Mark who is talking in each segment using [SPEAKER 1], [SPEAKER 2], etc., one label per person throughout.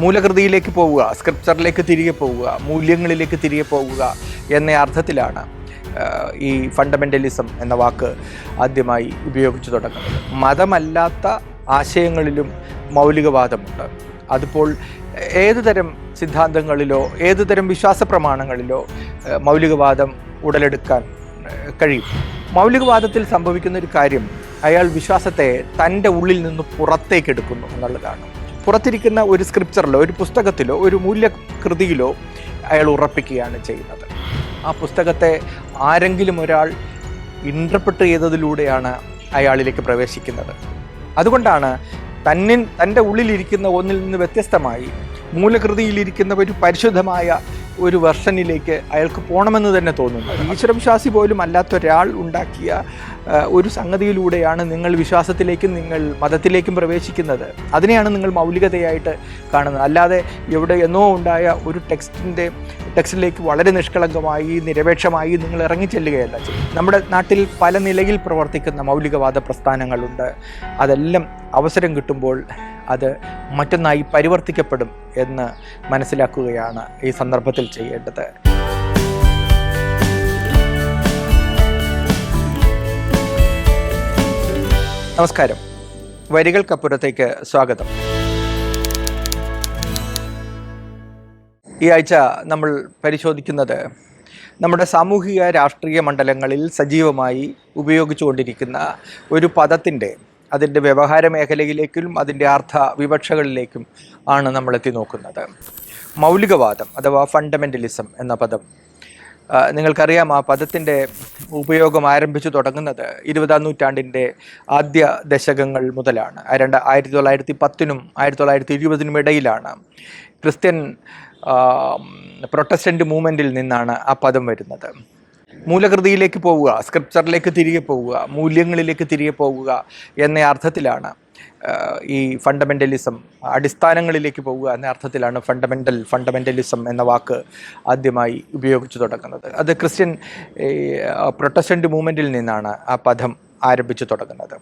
[SPEAKER 1] മൂലകൃതിയിലേക്ക് പോവുക സ്ക്രിപ്ചറിലേക്ക് തിരികെ പോവുക മൂല്യങ്ങളിലേക്ക് തിരികെ പോവുക എന്ന അർത്ഥത്തിലാണ് ഈ ഫണ്ടമെന്റലിസം എന്ന വാക്ക് ആദ്യമായി ഉപയോഗിച്ചു തുടങ്ങുന്നത്. മതമല്ലാത്ത ആശയങ്ങളിലും മൗലികവാദമുണ്ട്. അതിപ്പോൾ ഏതുതരം സിദ്ധാന്തങ്ങളിലോ ഏതുതരം വിശ്വാസ പ്രമാണങ്ങളിലോ മൗലികവാദം ഉടലെടുക്കാൻ കഴിയും. മൗലികവാദത്തിൽ സംഭവിക്കുന്ന ഒരു കാര്യം അയാൾ വിശ്വാസത്തെ തന്റെ ഉള്ളിൽ നിന്ന് പുറത്തേക്കെടുക്കുന്നു എന്നുള്ളതാണ്. പുറത്തിരിക്കുന്ന ഒരു സ്ക്രിപ്ചറിലോ ഒരു പുസ്തകത്തിലോ ഒരു മൂല്യകൃതിയിലോ അയാൾ ഉറപ്പിക്കുകയാണ് ചെയ്യുന്നത്. ആ പുസ്തകത്തെ ആരെങ്കിലും ഒരാൾ ഇന്റർപ്രറ്റ് ചെയ്തതിലൂടെയാണ് അയാളിലേക്ക് പ്രവേശിക്കുന്നത്. അതുകൊണ്ടാണ് തന്നിൻ തന്റെ ഉള്ളിലിരിക്കുന്ന ഒന്നിൽ നിന്ന് വ്യത്യസ്തമായി മൂലകൃതിയിലിരിക്കുന്ന ഒരു പരിശുദ്ധമായ ഒരു വെർഷനിലേക്ക് അയാൾക്ക് പോകണമെന്ന് തന്നെ തോന്നുന്നു. ഈശ്വരവിശ്വാസി പോലും അല്ലാത്ത ഒരാൾ ഉണ്ടാക്കിയ ഒരു സംഗതിയിലൂടെയാണ് നിങ്ങൾ വിശ്വാസത്തിലേക്കും നിങ്ങൾ മതത്തിലേക്കും പ്രവേശിക്കുന്നത്. അതിനെയാണ് നിങ്ങൾ മൗലികതയായിട്ട് കാണുന്നത്. അല്ലാതെ എവിടെ എന്നോ ഉണ്ടായ ഒരു ടെക്സ്റ്റിന്റെ ടെക്സ്റ്റിലേക്ക് വളരെ നിഷ്കളങ്കമായി നിരപേക്ഷമായി നിങ്ങൾ ഇറങ്ങിച്ചെല്ലുകയല്ല നമ്മുടെ നാട്ടിൽ പല നിലയിൽ പ്രവർത്തിക്കുന്ന മൗലികവാദ പ്രസ്ഥാനങ്ങളുണ്ട്. അതെല്ലാം അവസരം കിട്ടുമ്പോൾ അത് മറ്റൊന്നായി പരിവർത്തിക്കപ്പെടും എന്ന് മനസ്സിലാക്കുകയാണ് ഈ സന്ദർഭത്തിൽ ചെയ്യേണ്ടത്. നമസ്കാരം. വരികൾക്കപ്പുറത്തേക്ക് സ്വാഗതം. ഈ ആഴ്ച നമ്മൾ പരിശോധിക്കുന്നത് നമ്മുടെ സാമൂഹിക രാഷ്ട്രീയ മണ്ഡലങ്ങളിൽ സജീവമായി ഉപയോഗിച്ചുകൊണ്ടിരിക്കുന്ന ഒരു പദത്തിന്റെ അതിന്റെ വ്യവഹാര മേഖലയിലേക്കും അതിന്റെ അർത്ഥ വിവക്ഷകളിലേക്കും ആണ് നമ്മൾ എത്തി നോക്കുന്നത്. മൗലികവാദം അഥവാ ഫണ്ടമെന്റലിസം എന്ന പദം. നിങ്ങൾക്കറിയാം ആ പദത്തിന്റെ ഉപയോഗം ആരംഭിച്ചു തുടങ്ങുന്നത് ഇരുപതാം നൂറ്റാണ്ടിന്റെ ആദ്യ ദശകങ്ങൾ മുതലാണ്. രണ്ട് ആയിരത്തി തൊള്ളായിരത്തി പത്തിനും ആയിരത്തി തൊള്ളായിരത്തി ഇരുപതിനും ഇടയിലാണ് ക്രിസ്ത്യൻ പ്രൊട്ടസ്റ്റന്റ് മൂവ്മെന്റിൽ നിന്നാണ് ആ പദം വരുന്നത്. മൂലകൃതിയിലേക്ക് പോവുക സ്ക്രിപ്ചറിലേക്ക് തിരികെ പോവുക മൂല്യങ്ങളിലേക്ക് തിരികെ പോവുക എന്ന അർത്ഥത്തിലാണ് ഈ ഫണ്ടമെന്റലിസം അടിസ്ഥാനങ്ങളിലേക്ക് പോവുക എന്ന അർത്ഥത്തിലാണ് ഫണ്ടമെന്റൽ ഫണ്ടമെന്റലിസം എന്ന വാക്ക് ആദ്യമായി ഉപയോഗിച്ചു തുടങ്ങുന്നത്. അത് ക്രിസ്ത്യൻ പ്രൊട്ടസ്റ്റന്റ് മൂവ്മെന്റിൽ നിന്നാണ് ആ പദം ആരംഭിച്ചു തുടങ്ങുന്നത്.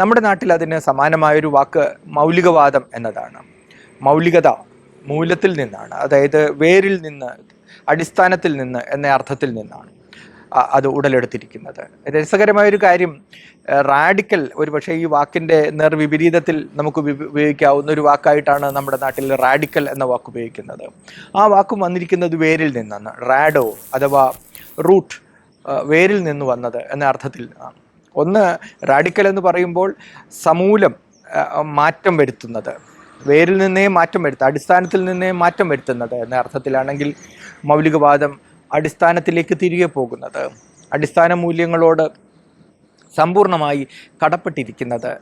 [SPEAKER 1] നമ്മുടെ നാട്ടിൽ അതിന് സമാനമായൊരു വാക്ക് മൗലികവാദം എന്നതാണ്. മൗലികത മൂലത്തിൽ നിന്നാണ് അതായത് വേരിൽ നിന്ന് അടിസ്ഥാനത്തിൽ നിന്ന് എന്ന അർത്ഥത്തിൽ നിന്നാണ്. അത് ഉടലെടുത്തിരിക്കുന്നത്. രസകരമായൊരു കാര്യം റാഡിക്കൽ ഒരു പക്ഷേ ഈ വാക്കിന്റെ നേർവിപരീതത്തിൽ നമുക്ക് ഉപയോഗിക്കാവുന്ന ഒരു വാക്കായിട്ടാണ് നമ്മുടെ നാട്ടിൽ റാഡിക്കൽ എന്ന വാക്ക് ഉപയോഗിക്കുന്നത്. ആ വാക്കും വന്നിരിക്കുന്നത് വേരിൽ നിന്നാണ്. റാഡോ അഥവാ റൂട്ട് വേരിൽ നിന്ന് വന്നത് എന്ന അർത്ഥത്തിൽ ഒന്ന് റാഡിക്കൽ എന്ന് പറയുമ്പോൾ സമൂലം മാറ്റം വരുത്തുന്നത്. വേരിൽ നിന്നേ മാറ്റം വരുത്തുക അടിസ്ഥാനത്തിൽ നിന്നേ മാറ്റം വരുത്തുന്നത് എന്ന അർത്ഥത്തിലാണെങ്കിൽ മൗലികവാദം അടിസ്ഥാനത്തിലേക്ക് തിരികെ പോകുന്നത്. അടിസ്ഥാന മൂല്യങ്ങളോട് സമ്പൂർണമായി കടപ്പെട്ടിരിക്കുന്നത്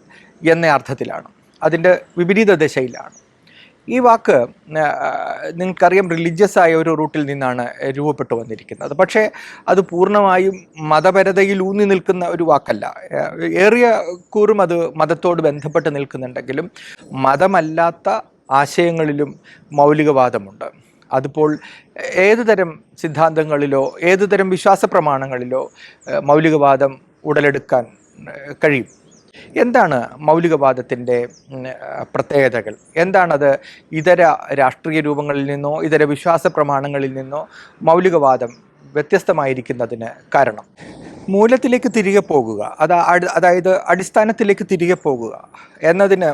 [SPEAKER 1] എന്ന അർത്ഥത്തിലാണ്. അതിന്റെ വിപരീത ദശയിലാണ്. ഈ വാക്ക് നിങ്ങൾക്കറിയാം റിലീജിയസ് ആയ ഒരു റൂട്ടിൽ നിന്നാണ് രൂപപ്പെട്ടു വന്നിരിക്കുന്നത്. പക്ഷേ അത് പൂർണമായും മതപരതയിൽ ഊന്നി നിൽക്കുന്ന ഒരു വാക്കല്ല. ഏറിയ കൂറും അത് മതത്തോട് ബന്ധപ്പെട്ട് നിൽക്കുന്നുണ്ടെങ്കിലും മതമല്ലാത്ത ആശയങ്ങളിലും മൗലികവാദമുണ്ട്. അതിപ്പോൾ ഏതുതരം സിദ്ധാന്തങ്ങളിലോ ഏതുതരം വിശ്വാസ പ്രമാണങ്ങളിലോ മൗലികവാദം ഉടലെടുക്കാൻ കഴിയും? എന്താണ് മൗലികവാദത്തിന്റെ പ്രത്യേകതകൾ? എന്താണത് ഇതര രാഷ്ട്രീയ രൂപങ്ങളിൽ നിന്നോ ഇതര വിശ്വാസ പ്രമാണങ്ങളിൽ നിന്നോ മൗലികവാദം വ്യത്യസ്തമായിരിക്കുന്നതിന് കാരണം? മൂലത്തിലേക്ക് തിരികെ പോകുക അത് അതായത് അടിസ്ഥാനത്തിലേക്ക് തിരികെ പോകുക എന്നതിന്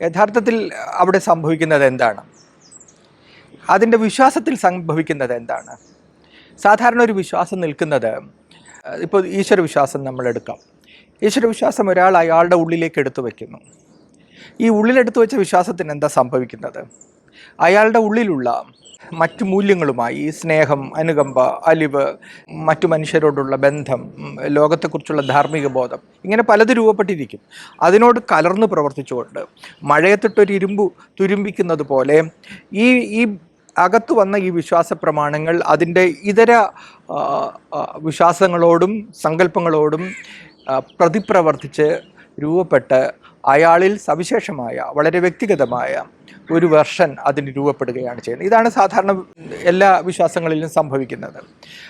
[SPEAKER 1] യഥാർത്ഥത്തിൽ അവിടെ സംഭവിക്കുന്നത് എന്താണ്? അതിന്റെ വിശ്വാസത്തിൽ സംഭവിക്കുന്നത് എന്താണ്? സാധാരണ ഒരു വിശ്വാസം നിൽക്കുന്നത് ഇപ്പോൾ ഈശ്വര വിശ്വാസം നമ്മൾ എടുക്കാം. ഈശ്വര വിശ്വാസം ഒരാൾ അയാളുടെ ഉള്ളിലേക്ക് എടുത്തു വയ്ക്കുന്നു ഈ ഉള്ളിലെടുത്തു വെച്ച വിശ്വാസത്തിന് എന്താ സംഭവിക്കുന്നത്? അയാളുടെ ഉള്ളിലുള്ള മറ്റു മൂല്യങ്ങളുമായി സ്നേഹം അനുകമ്പ അലിവ് മറ്റു മനുഷ്യരോടുള്ള ബന്ധം ലോകത്തെക്കുറിച്ചുള്ള ധാർമ്മിക ബോധം ഇങ്ങനെ പലത് രൂപപ്പെട്ടിരിക്കും. അതിനോട് കലർന്ന് പ്രവർത്തിച്ചുകൊണ്ട് മഴയത്തിട്ടൊരു ഇരുമ്പു തുരുമ്പിക്കുന്നത് പോലെ ഈ ഈ അകത്തു വന്ന ഈ വിശ്വാസ പ്രമാണങ്ങൾ അതിന്റെ ഇതര വിശ്വാസങ്ങളോടും സങ്കല്പങ്ങളോടും പ്രതിപ്രവർത്തിച്ച് രൂപപ്പെട്ട് അയാളിൽ സവിശേഷമായ വളരെ വ്യക്തിഗതമായ ഒരു വെർഷൻ അതിന് രൂപപ്പെടുകയാണ് ചെയ്യുന്നത്. ഇതാണ് സാധാരണ എല്ലാ വിശ്വാസങ്ങളിലും സംഭവിക്കുന്നത്.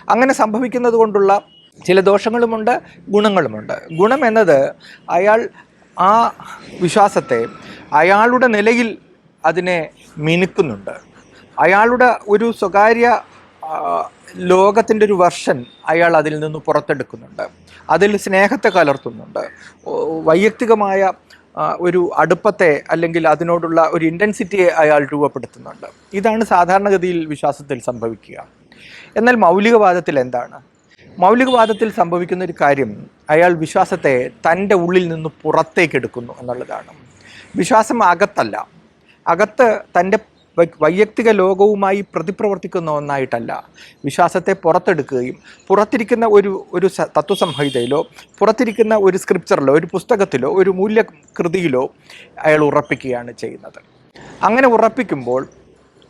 [SPEAKER 1] അങ്ങനെ സംഭവിക്കുന്നത് കൊണ്ടുള്ള ചില ദോഷങ്ങളുമുണ്ട് ഗുണങ്ങളുമുണ്ട്. ഗുണം എന്നത് അയാൾ ആ വിശ്വാസത്തെ അയാളുടെ നിലയിൽ അതിനെ മിനുക്കുന്നുണ്ട്. അയാളുടെ ഒരു സ്വകാര്യ ലോകത്തിന്റെ ഒരു വർഷൻ അയാൾ അതിൽ നിന്ന് പുറത്തെടുക്കുന്നുണ്ട്. അതിൽ സ്നേഹത്തെ കലർത്തുന്നുണ്ട്. വൈയക്തികമായ ഒരു അടുപ്പത്തെ അല്ലെങ്കിൽ അതിനോടുള്ള ഒരു ഇന്റൻസിറ്റിയെ അയാൾ രൂപപ്പെടുത്തുന്നുണ്ട്. ഇതാണ് സാധാരണഗതിയിൽ വിശ്വാസത്തിൽ സംഭവിക്കുക. എന്നാൽ മൗലികവാദത്തിൽ എന്താണ്? മൗലികവാദത്തിൽ സംഭവിക്കുന്ന ഒരു കാര്യം അയാൾ വിശ്വാസത്തെ തന്റെ ഉള്ളിൽ നിന്ന് പുറത്തേക്കെടുക്കുന്നു എന്നുള്ളതാണ്. വിശ്വാസം അകത്തല്ല. അകത്ത് തന്റെ വൈയക്തിക ലോകവുമായി പ്രതിപ്രവർത്തിക്കുന്ന ഒന്നായിട്ടല്ല. വിശ്വാസത്തെ പുറത്തെടുക്കുകയും പുറത്തിരിക്കുന്ന ഒരു ഒരു തത്വസംഹിതയിലോ പുറത്തിരിക്കുന്ന ഒരു സ്ക്രിപ്ചറിലോ ഒരു പുസ്തകത്തിലോ ഒരു മൂല്യകൃതിയിലോ അയാൾ ഉറപ്പിക്കുകയാണ് ചെയ്യുന്നത്. അങ്ങനെ ഉറപ്പിക്കുമ്പോൾ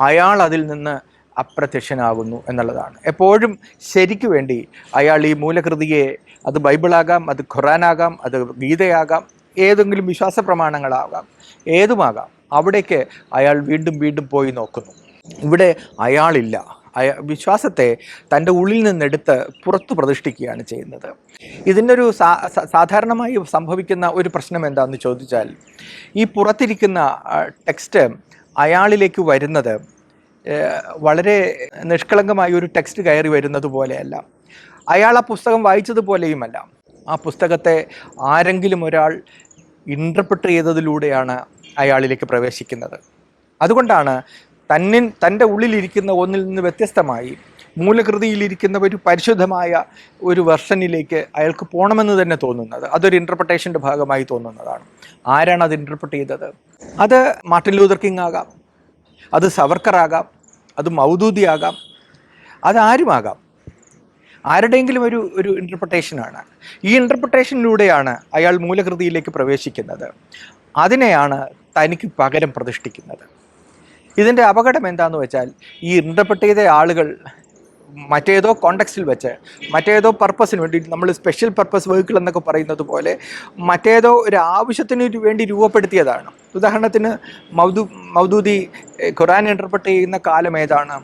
[SPEAKER 1] അയാൾ അതിൽ നിന്ന് അപ്രത്യക്ഷനാകുന്നു എന്നുള്ളതാണ്. എപ്പോഴും ശരിക്കു വേണ്ടി അയാൾ ഈ മൂലകൃതിയെ അത് ബൈബിളാകാം അത് ഖുറാനാകാം അത് ഗീതയാകാം ഏതെങ്കിലും വിശ്വാസ പ്രമാണങ്ങളാകാം ഏതുമാകാം? അവിടേക്ക് അയാൾ വീണ്ടും വീണ്ടും പോയി നോക്കുന്നു. ഇവിടെ അയാളില്ല. അയ വിശ്വാസത്തെ തന്റെ ഉള്ളിൽ നിന്നെടുത്ത് പുറത്തു പ്രതിഷ്ഠിക്കുകയാണ് ചെയ്യുന്നത്. ഇതിനൊരു സാ സാധാരണമായി സംഭവിക്കുന്ന ഒരു പ്രശ്നം എന്താണെന്ന് ചോദിച്ചാൽ ഈ പുറത്തിരിക്കുന്ന ടെക്സ്റ്റ് അയാളിലേക്ക് വരുന്നത് വളരെ നിഷ്കളങ്കമായ ഒരു ടെക്സ്റ്റ് കയറി വരുന്നത് പോലെയല്ല. അയാൾ ആ പുസ്തകം വായിച്ചതുപോലെയുമല്ല. ആ പുസ്തകത്തെ ആരെങ്കിലും ഒരാൾ ഇന്റർപ്രറ്റ് ചെയ്തതിലൂടെയാണ് അയാളിലേക്ക് പ്രവേശിക്കുന്നത്. അതുകൊണ്ടാണ് തന്നിൻ തന്റെ ഉള്ളിലിരിക്കുന്ന ഒന്നിൽ നിന്ന് വ്യത്യസ്തമായി മൂലകൃതിയിലിരിക്കുന്ന ഒരു പരിശുദ്ധമായ ഒരു വെർഷനിലേക്ക് അയാൾക്ക് പോകണമെന്ന് തന്നെ തോന്നുന്നത്. അതൊരു ഇന്റർപ്രിട്ടേഷന്റെ ഭാഗമായി തോന്നുന്നതാണ്. ആരാണ് അത് ഇന്റർപ്രറ്റ് ചെയ്തത്? അത് മാർട്ടിൻ ലൂതർ കിങ് ആകാം. അത് സവർക്കർ ആകാം. അത് മൗദൂദി ആകാം. അതാരുമാകാം ആരുടെയെങ്കിലും ഒരു ഒരു ഇന്റർപ്രിട്ടേഷനാണ് ഈ ഇന്റർപ്രിട്ടേഷനിലൂടെയാണ് അയാൾ മൂലകൃതിയിലേക്ക് പ്രവേശിക്കുന്നത്. അതിനെയാണ് തനിക്ക് പകരം പ്രതിഷ്ഠിക്കുന്നത്. ഇതിന്റെ അപകടം എന്താണെന്ന് വെച്ചാൽ ഈ ഇന്റർപ്രിട്ട് ചെയ്ത ആളുകൾ മറ്റേതോ കോണ്ടക്സ്റ്റിൽ വെച്ച് മറ്റേതോ പർപ്പസിന് വേണ്ടി നമ്മൾ സ്പെഷ്യൽ പർപ്പസ് വെഹിക്കിൾ എന്നൊക്കെ പറയുന്നത് പോലെ മറ്റേതോ ഒരു ആവശ്യത്തിന് വേണ്ടി രൂപപ്പെടുത്തിയതാണ്. ഉദാഹരണത്തിന് മൗദൂ മൗദൂദി ഖുറാൻ ഇന്റർപ്രറ്റ് ചെയ്യുന്ന കാലം ഏതാണ്?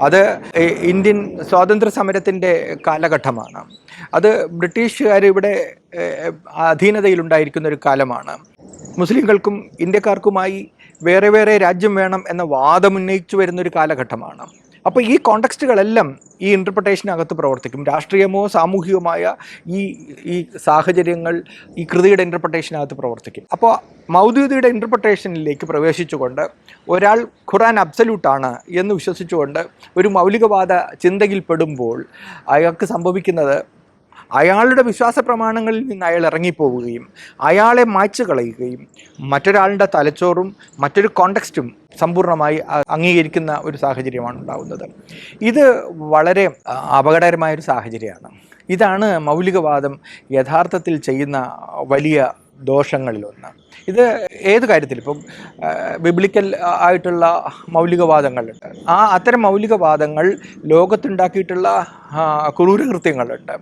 [SPEAKER 1] അത് ഇന്ത്യൻ സ്വാതന്ത്ര്യ സമരത്തിന്റെ കാലഘട്ടമാണ്. അത് ബ്രിട്ടീഷുകാർ ഇവിടെ അധീനതയിലുണ്ടായിരിക്കുന്ന ഒരു കാലമാണ്. മുസ്ലിങ്ങൾക്കും ഇന്ത്യക്കാർക്കുമായി വേറെ വേറെ രാജ്യം വേണം എന്ന വാദം ഉന്നയിച്ചു വരുന്ന ഒരു കാലഘട്ടമാണ്. അപ്പോൾ ഈ കോണ്ടക്സ്റ്റുകളെല്ലാം ഈ ഇന്റർപ്രിട്ടേഷനകത്ത് പ്രവർത്തിക്കും. രാഷ്ട്രീയമോ സാമൂഹികമായ ഈ ഈ സാഹചര്യങ്ങൾ ഈ കൃതിയുടെ ഇന്റർപ്രിട്ടേഷനകത്ത് പ്രവർത്തിക്കും. അപ്പോൾ മൗദൂദിയുടെ ഇന്റർപ്രിട്ടേഷനിലേക്ക് പ്രവേശിച്ചുകൊണ്ട് ഒരാൾ ഖുറാൻ അബ്സല്യൂട്ടാണ് എന്ന് വിശ്വസിച്ചുകൊണ്ട് ഒരു മൗലികവാദ ചിന്തയിൽ പെടുമ്പോൾ അയാൾക്ക് സംഭവിക്കുന്നത് അയാളുടെ വിശ്വാസ പ്രമാണങ്ങളിൽ നിന്ന് അയാൾ ഇറങ്ങിപ്പോവുകയും അയാളെ മായ്ച്ചു കളയുകയും മറ്റൊരാളുടെ തലച്ചോറും മറ്റൊരു കോണ്ടക്സ്റ്റും സമ്പൂർണമായി അംഗീകരിക്കുന്ന ഒരു സാഹചര്യമാണ് ഉണ്ടാകുന്നത് ഇത് വളരെ അപകടകരമായൊരു സാഹചര്യമാണ്. ഇതാണ് മൗലികവാദം യഥാർത്ഥത്തിൽ ചെയ്യുന്ന വലിയ ദോഷങ്ങളിലൊന്ന് ഇത് ഏത് കാര്യത്തിൽ ഇപ്പം ബിബ്ലിക്കൽ ആയിട്ടുള്ള മൗലികവാദങ്ങളുണ്ട്. ആ അത്തരം മൗലികവാദങ്ങൾ ലോകത്തുണ്ടാക്കിയിട്ടുള്ള ക്രൂരകൃത്യങ്ങളുണ്ട്.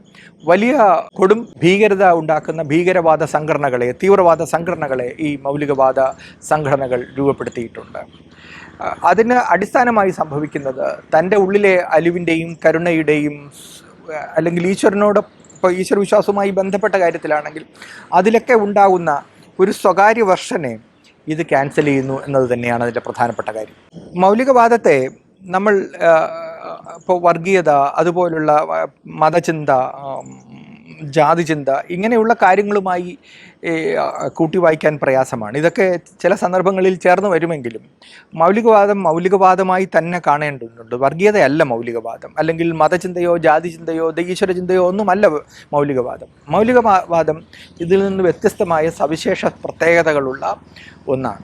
[SPEAKER 1] വലിയ കൊടും ഭീകരത ഉണ്ടാക്കുന്ന ഭീകരവാദ സംഘടനകളെ തീവ്രവാദ സംഘടനകളെ ഈ മൗലികവാദ സംഘടനകൾ രൂപപ്പെടുത്തിയിട്ടുണ്ട്. അതിന് അടിസ്ഥാനമായി സംഭവിക്കുന്നത് തന്റെ ഉള്ളിലെ അലിവിന്റെയും കരുണയുടെയും അല്ലെങ്കിൽ ഈശ്വരനോട് ഇപ്പോൾ ഈശ്വര വിശ്വാസവുമായി ബന്ധപ്പെട്ട കാര്യത്തിലാണെങ്കിൽ അതിലൊക്കെ ഉണ്ടാകുന്ന ഒരു സ്വകാര്യ വർഷനെ ഇത് ക്യാൻസൽ ചെയ്യുന്നു എന്നത് തന്നെയാണ് അതിന്റെ പ്രധാനപ്പെട്ട കാര്യം. മൗലികവാദത്തെ നമ്മൾ ഇപ്പോൾ വർഗീയത അതുപോലുള്ള മതചിന്ത ജാതിചിന്ത ഇങ്ങനെയുള്ള കാര്യങ്ങളുമായി കൂട്ടി വായിക്കാൻ പ്രയാസമാണ്. ഇതൊക്കെ ചില സന്ദർഭങ്ങളിൽ ചേർന്ന് വരുമെങ്കിലും മൗലികവാദം മൗലികവാദമായി തന്നെ കാണേണ്ടതുണ്ട്. വർഗീയതയല്ല മൗലികവാദം. അല്ലെങ്കിൽ മതചിന്തയോ ജാതിചിന്തയോ ഈശ്വര ചിന്തയോ ഒന്നുമല്ല മൗലികവാദം. മൗലികവാദം ഇതിൽ നിന്ന് വ്യത്യസ്തമായ സവിശേഷ പ്രത്യേകതകളുള്ള ഒന്നാണ്.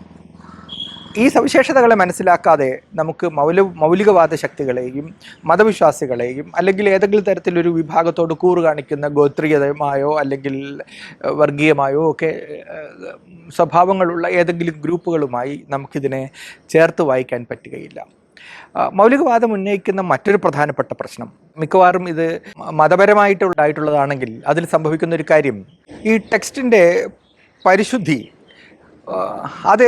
[SPEAKER 1] ഈ സവിശേഷതകളെ മനസ്സിലാക്കാതെ നമുക്ക് മൗല മൗലികവാദ ശക്തികളെയും മതവിശ്വാസികളെയും അല്ലെങ്കിൽ ഏതെങ്കിലും തരത്തിലൊരു വിഭാഗത്തോട് കൂറ് കാണിക്കുന്ന ഗോത്രീയമായോ അല്ലെങ്കിൽ വർഗീയമായോ ഒക്കെ സ്വഭാവങ്ങളുള്ള ഏതെങ്കിലും ഗ്രൂപ്പുകളുമായി നമുക്കിതിനെ ചേർത്ത് വായിക്കാൻ പറ്റുകയില്ല. മൗലികവാദം ഉന്നയിക്കുന്ന മറ്റൊരു പ്രധാനപ്പെട്ട പ്രശ്നം മിക്കവാറും ഇത് മതപരമായിട്ടുണ്ടായിട്ടുള്ളതാണെങ്കിൽ അതിൽ സംഭവിക്കുന്ന ഒരു കാര്യം ഈ ടെക്സ്റ്റിന്റെ പരിശുദ്ധി അത്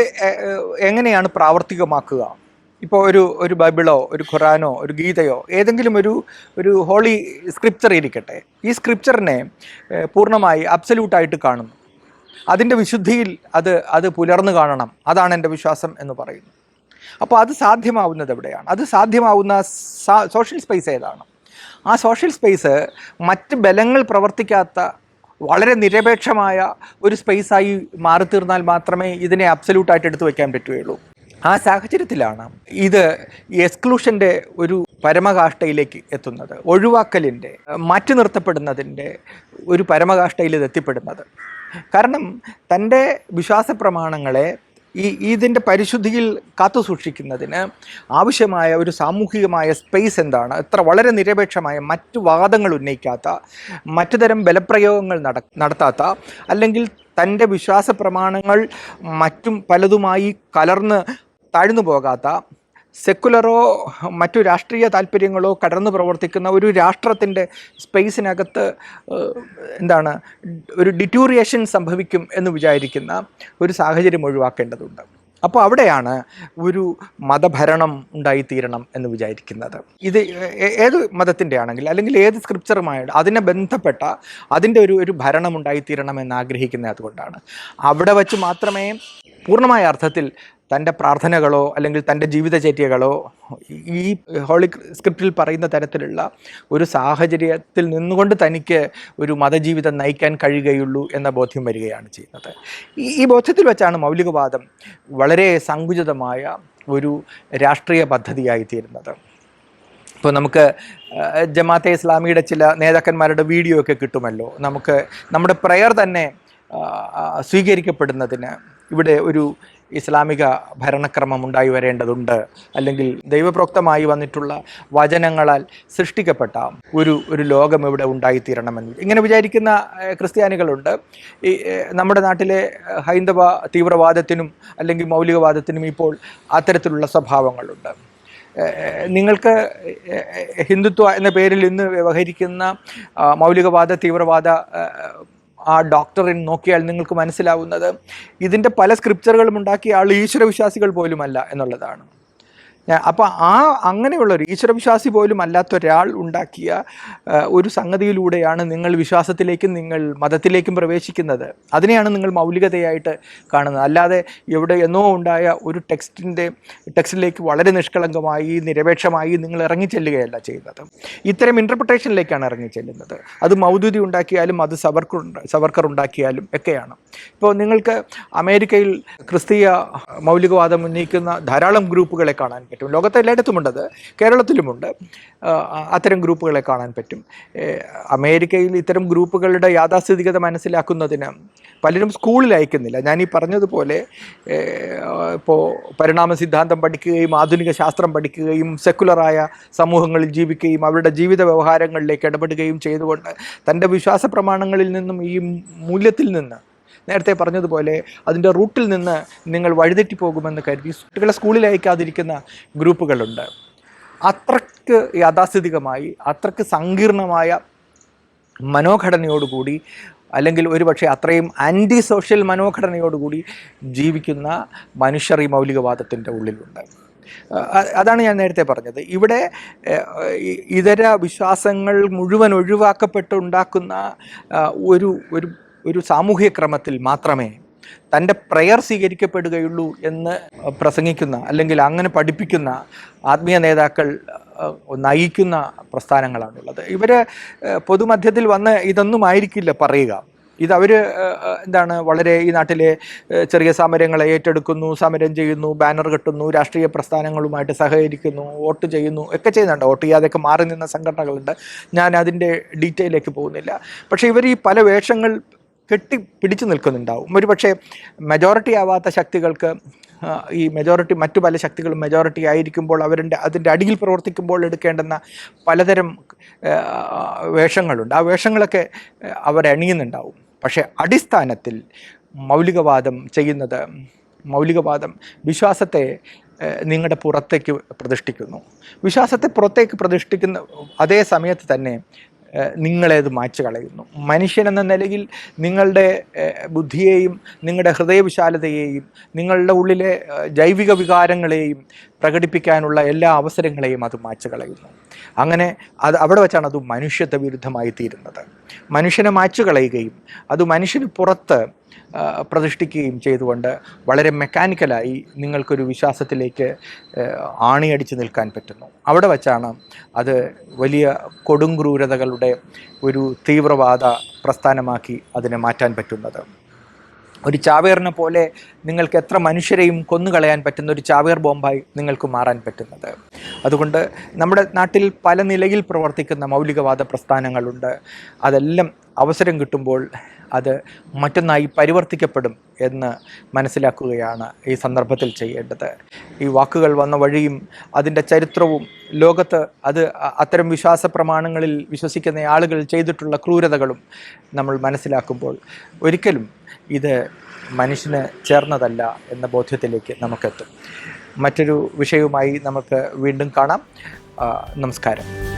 [SPEAKER 1] എങ്ങനെയാണ് പ്രാവർത്തികമാക്കുക? ഇപ്പോൾ ഒരു ഒരു ബൈബിളോ ഒരു ഖുറാനോ ഒരു ഗീതയോ ഏതെങ്കിലും ഒരു ഒരു ഹോളി സ്ക്രിപ്ചർ ഇരിക്കട്ടെ. ഈ സ്ക്രിപ്ചറിനെ പൂർണമായി അബ്സല്യൂട്ടായിട്ട് കാണുന്നു. അതിന്റെ വിശുദ്ധിയിൽ അത് അത് പുലർന്നു കാണണം. അതാണ് എന്റെ വിശ്വാസം എന്ന് പറയുന്നു. അപ്പോൾ അത് സാധ്യമാവുന്നത് എവിടെയാണ്? അത് സാധ്യമാവുന്ന സോഷ്യൽ സ്പേസ് ഏതാണ്? ആ സോഷ്യൽ സ്പേസ് മറ്റ് ബലങ്ങൾ പ്രവർത്തിക്കാത്ത വളരെ നിരപേക്ഷമായ ഒരു സ്പേസായി മാറിത്തീർന്നാൽ മാത്രമേ ഇതിനെ അബ്സല്യൂട്ടായിട്ട് എടുത്തു വയ്ക്കാൻ പറ്റുകയുള്ളൂ. ആ സാഹചര്യത്തിലാണ് ഇത് എക്സ്ക്ലൂഷന്റെ ഒരു പരമകാഷ്ഠയിലേക്ക് എത്തുന്നത് ഒഴിവാക്കലിന്റെ മാറ്റി നിർത്തപ്പെടുന്നതിന്റെ ഒരു പരമകാഷ്ഠയിൽ ഇത് എത്തിപ്പെടുന്നത്. കാരണം തന്റെ വിശ്വാസ പ്രമാണങ്ങളെ ഈ ഇതിന്റെ പരിശുദ്ധിയിൽ കാത്തു സൂക്ഷിക്കുന്നതിന് ആവശ്യമായ ഒരു സാമൂഹികമായ സ്പേസ് എന്താണ്? എത്ര വളരെ നിരപേക്ഷമായ മറ്റു വാദങ്ങൾ ഉന്നയിക്കാത്ത മറ്റു തരം ബലപ്രയോഗങ്ങൾ നട നടത്താത്ത അല്ലെങ്കിൽ തന്റെ വിശ്വാസ പ്രമാണങ്ങൾ മറ്റും പലതുമായി കലർന്ന് താഴ്ന്നു പോകാത്ത സെക്കുലറോ മറ്റു രാഷ്ട്രീയ താല്പര്യങ്ങളോ കടന്നു പ്രവർത്തിക്കുന്ന ഒരു രാഷ്ട്രത്തിന്റെ സ്പേസിനകത്ത് എന്താണ് ഒരു ഡിറ്റൂറിയേഷൻ സംഭവിക്കും എന്ന് വിചാരിക്കുന്ന ഒരു സാഹചര്യം ഒഴിവാക്കേണ്ടതുണ്ട്. അപ്പോൾ അവിടെയാണ് ഒരു മതഭരണം ഉണ്ടായിത്തീരണം എന്ന് വിചാരിക്കുന്നത്. ഇത് ഏത് മതത്തിന്റെ ആണെങ്കിൽ അല്ലെങ്കിൽ ഏത് സ്ക്രിപ്ചറുമായിട്ട് അതിനെ ബന്ധപ്പെട്ട അതിന്റെ ഒരു ഒരു ഭരണം ഉണ്ടായിത്തീരണം എന്ന് ആഗ്രഹിക്കുന്നത് അതുകൊണ്ടാണ് അവിടെ വച്ച് മാത്രമേ പൂർണമായ അർത്ഥത്തിൽ തന്റെ പ്രാർത്ഥനകളോ അല്ലെങ്കിൽ തന്റെ ജീവിതചര്യകളോ ഈ ഹോളി സ്ക്രിപ്റ്റിൽ പറയുന്ന തരത്തിലുള്ള ഒരു സാഹചര്യത്തിൽ നിന്നുകൊണ്ട് തനിക്ക് ഒരു മതജീവിതം നയിക്കാൻ കഴിയുകയുള്ളൂ എന്ന ബോധ്യം വരികയാണ് ചെയ്യുന്നത്. ഈ ബോധ്യത്തിൽ വെച്ചാണ് മൗലികവാദം വളരെ സങ്കുചിതമായ ഒരു രാഷ്ട്രീയ പദ്ധതിയായി തീരുന്നത്. ഇപ്പോൾ നമുക്ക് ജമാഅത്തെ ഇസ്ലാമിയുടെ ചില നേതാക്കന്മാരുടെ വീഡിയോ ഒക്കെ കിട്ടുമല്ലോ. നമുക്ക് നമ്മുടെ പ്രയർ തന്നെ സ്വീകരിക്കപ്പെടുന്നതിന് ഇവിടെ ഒരു ഇസ്ലാമിക ഭരണക്രമം ഉണ്ടായി വരേണ്ടതുണ്ട് അല്ലെങ്കിൽ ദൈവപ്രോക്തമായി വന്നിട്ടുള്ള വചനങ്ങളാൽ സൃഷ്ടിക്കപ്പെട്ട ഒരു ഒരു ലോകം ഇവിടെ ഉണ്ടായിത്തീരണമെന്ന്. ഇങ്ങനെ വിചാരിക്കുന്ന ക്രിസ്ത്യാനികളുണ്ട്. ഈ നമ്മുടെ നാട്ടിലെ ഹൈന്ദവ തീവ്രവാദത്തിനും അല്ലെങ്കിൽ മൗലികവാദത്തിനും ഇപ്പോൾ അത്തരത്തിലുള്ള സ്വഭാവങ്ങളുണ്ട്. നിങ്ങൾക്ക് ഹിന്ദുത്വ എന്ന പേരിൽ ഇന്ന് വ്യവഹരിക്കുന്ന മൗലികവാദ തീവ്രവാദ ആ ഡോക്ടറിൻ നോക്കിയാൽ നിങ്ങൾക്ക് മനസ്സിലാവുന്നത്. ഇതിന്റെ പല സ്ക്രിപ്ചറുകളും ഉണ്ടാക്കിയ ആൾ ഈശ്വരവിശ്വാസികൾ പോലുമല്ല എന്നുള്ളതാണ്. അപ്പോൾ ആ അങ്ങനെയുള്ള ഒരു ഈശ്വരവിശ്വാസി പോലും അല്ലാത്ത ഒരാൾ ഉണ്ടാക്കിയ ഒരു സംഗതിയിലൂടെയാണ് നിങ്ങൾ വിശ്വാസത്തിലേക്കും നിങ്ങൾ മതത്തിലേക്കും പ്രവേശിക്കുന്നത്. അതിനെയാണ് നിങ്ങൾ മൗലികതയായിട്ട് കാണുന്നത്. അല്ലാതെ എവിടെ എന്നോ ഉണ്ടായ ഒരു ടെക്സ്റ്റിന്റെ ടെക്സ്റ്റിലേക്ക് വളരെ നിഷ്കളങ്കമായി നിരപേക്ഷമായി നിങ്ങൾ ഇറങ്ങിച്ചെല്ലുകയല്ല ചെയ്യുന്നത്. ഇത്തരം ഇന്റർപ്രിട്ടേഷനിലേക്കാണ് ഇറങ്ങിച്ചെല്ലുന്നത്. അത് മൗദൂദി ഉണ്ടാക്കിയാലും അത് സവർക്കർ സവർക്കർ ഉണ്ടാക്കിയാലും ഒക്കെയാണ്. ഇപ്പോൾ നിങ്ങൾക്ക് അമേരിക്കയിൽ ക്രിസ്തീയ മൗലികവാദം ഉന്നയിക്കുന്ന ധാരാളം ഗ്രൂപ്പുകളെ കാണാൻ പറ്റും. ലോകത്തെ എല്ലായിടത്തുമുണ്ടത് കേരളത്തിലുമുണ്ട്. അത്തരം ഗ്രൂപ്പുകളെ കാണാൻ പറ്റും. അമേരിക്കയിൽ ഇത്തരം ഗ്രൂപ്പുകളുടെ യാഥാസ്ഥിതികത മനസ്സിലാക്കുന്നതിന് പലരും സ്കൂളിൽ അയക്കുന്നില്ല. ഞാൻ ഈ പറഞ്ഞതുപോലെ ഇപ്പോൾ പരിണാമ സിദ്ധാന്തം പഠിക്കുകയും ആധുനിക ശാസ്ത്രം പഠിക്കുകയും സെക്കുലറായ സമൂഹങ്ങളിൽ ജീവിക്കുകയും അവരുടെ ജീവിത വ്യവഹാരങ്ങളിലേക്ക് ഇടപെടുകയും ചെയ്തുകൊണ്ട് തന്റെ വിശ്വാസ പ്രമാണങ്ങളിൽ നിന്നും ഈ മൂല്യത്തിൽ നിന്ന് നേരത്തെ പറഞ്ഞതുപോലെ അതിന്റെ റൂട്ടിൽ നിന്ന് നിങ്ങൾ വഴിതെറ്റി പോകുമെന്ന് കരുതി കുട്ടികളെ സ്കൂളിൽ അയക്കാതിരിക്കുന്ന ഗ്രൂപ്പുകളുണ്ട്. അത്രയ്ക്ക് യാഥാസ്ഥിതികമായി അത്രയ്ക്ക് സങ്കീർണമായ മനോഘടനയോടുകൂടി അല്ലെങ്കിൽ ഒരുപക്ഷെ അത്രയും ആന്റി സോഷ്യൽ മനോഘടനയോടുകൂടി ജീവിക്കുന്ന മനുഷ്യർ ഈ മൗലികവാദത്തിന്റെ ഉള്ളിലുണ്ട്. അതാണ് ഞാൻ നേരത്തെ പറഞ്ഞത്. ഇവിടെ ഇതര വിശ്വാസങ്ങൾ മുഴുവൻ ഒഴിവാക്കപ്പെട്ടുണ്ടാക്കുന്ന ഒരു ഒരു ഒരു സാമൂഹ്യ ക്രമത്തിൽ മാത്രമേ തന്റെ പ്രയർ സ്വീകരിക്കപ്പെടുകയുള്ളൂ എന്ന് പ്രസംഗിക്കുന്ന അല്ലെങ്കിൽ അങ്ങനെ പഠിപ്പിക്കുന്ന ആത്മീയ നേതാക്കൾ നയിക്കുന്ന പ്രസ്ഥാനങ്ങളാണുള്ളത്. ഇവർ പൊതുമധ്യത്തിൽ വന്ന് ഇതൊന്നും ആയിരിക്കില്ല പറയുക ഇതവർ എന്താണ് വളരെ ഈ നാട്ടിലെ ചെറിയ സമരങ്ങളെ ഏറ്റെടുക്കുന്നു സമരം ചെയ്യുന്നു ബാനർ കെട്ടുന്നു രാഷ്ട്രീയ പ്രസ്ഥാനങ്ങളുമായിട്ട് സഹകരിക്കുന്നു വോട്ട് ചെയ്യുന്നു ഒക്കെ ചെയ്യുന്നുണ്ട്. വോട്ട് ചെയ്യാതെയൊക്കെ മാറി നിന്ന സംഘടനകളുണ്ട്. ഞാൻ അതിന്റെ ഡീറ്റെയിലേക്ക് പോകുന്നില്ല. പക്ഷേ ഇവർ ഈ പല വേഷങ്ങൾ കെട്ടി പിടിച്ചു നിൽക്കുന്നുണ്ടാവും. ഒരു പക്ഷേ മെജോറിറ്റി ആവാത്ത ശക്തികൾക്ക് ഈ മെജോറിറ്റി മറ്റു പല ശക്തികളും മെജോറിറ്റി ആയിരിക്കുമ്പോൾ അവരുടെ അതിന്റെ അടിയിൽ പ്രവർത്തിക്കുമ്പോൾ എടുക്കേണ്ടുന്ന പലതരം വേഷങ്ങളുണ്ട്. ആ വേഷങ്ങളൊക്കെ അവരണിയുന്നുണ്ടാവും പക്ഷേ അടിസ്ഥാനത്തിൽ മൗലികവാദം ചെയ്യുന്നത് മൗലികവാദം വിശ്വാസത്തെ നിങ്ങളുടെ പുറത്തേക്ക് പ്രതിഷ്ഠിക്കുന്നു. വിശ്വാസത്തെ പുറത്തേക്ക് പ്രതിഷ്ഠിക്കുന്ന അതേ സമയത്ത് തന്നെ ഏഹ്, നിങ്ങളേത് മാച്ചു കളയുന്നു മനുഷ്യൻ എന്ന നിലയിൽ നിങ്ങളുടെ ബുദ്ധിയെയും നിങ്ങളുടെ ഹൃദയവിശാലതയെയും നിങ്ങളുടെ ഉള്ളിലെ ജൈവിക വികാരങ്ങളെയും പ്രകടിപ്പിക്കാനുള്ള എല്ലാ അവസരങ്ങളെയും അത് മാച്ചു കളയുന്നു അങ്ങനെ അത് അവിടെ വെച്ചാണ് അത് മനുഷ്യത്വ വിരുദ്ധമായി തീരുന്നത് മനുഷ്യനെ മാച്ചു കളയുകയും അത് മനുഷ്യന് പുറത്ത് പ്രതിഷ്ഠിക്കുകയും ചെയ്തുകൊണ്ട് വളരെ മെക്കാനിക്കലായി നിങ്ങൾക്കൊരു വിശ്വാസത്തിലേക്ക് ആണിയടിച്ച് നിൽക്കാൻ പറ്റുന്നു. അവിടെ വച്ചാണ് അത് വലിയ കൊടുങ്ക്രൂരതകളുടെ ഒരു തീവ്രവാദ പ്രസ്ഥാനമാക്കി അതിനെ മാറ്റാൻ പറ്റുന്നത്. ഒരു ചാവേറിനെ പോലെ നിങ്ങൾക്ക് എത്ര മനുഷ്യരെയും കൊന്നുകളയാൻ പറ്റുന്ന ഒരു ചാവേർ ബോംബായി നിങ്ങൾക്ക് മാറാൻ പറ്റുന്നത്. അതുകൊണ്ട് നമ്മുടെ നാട്ടിൽ പല നിലയിൽ പ്രവർത്തിക്കുന്ന മൗലികവാദ പ്രസ്ഥാനങ്ങളുണ്ട്. അതെല്ലാം അവസരം കിട്ടുമ്പോൾ അത് മറ്റൊന്നായി പരിവർത്തിക്കപ്പെടും എന്ന് മനസ്സിലാക്കുകയാണ് ഈ സന്ദർഭത്തിൽ ചെയ്യേണ്ടത്. ഈ വാക്കുകൾ വന്ന വഴിയും അതിന്റെ ചരിത്രവും ലോകത്ത് അത് അത്തരം വിശ്വാസ പ്രമാണങ്ങളിൽ വിശ്വസിക്കുന്ന ആളുകൾ ചെയ്തിട്ടുള്ള ക്രൂരതകളും നമ്മൾ മനസ്സിലാക്കുമ്പോൾ ഒരിക്കലും ഇത് മനുഷ്യന് ചേർന്നതല്ല എന്ന ബോധ്യത്തിലേക്ക് നമുക്കെത്തും. മറ്റൊരു വിഷയവുമായി നമുക്ക് വീണ്ടും കാണാം. നമസ്കാരം.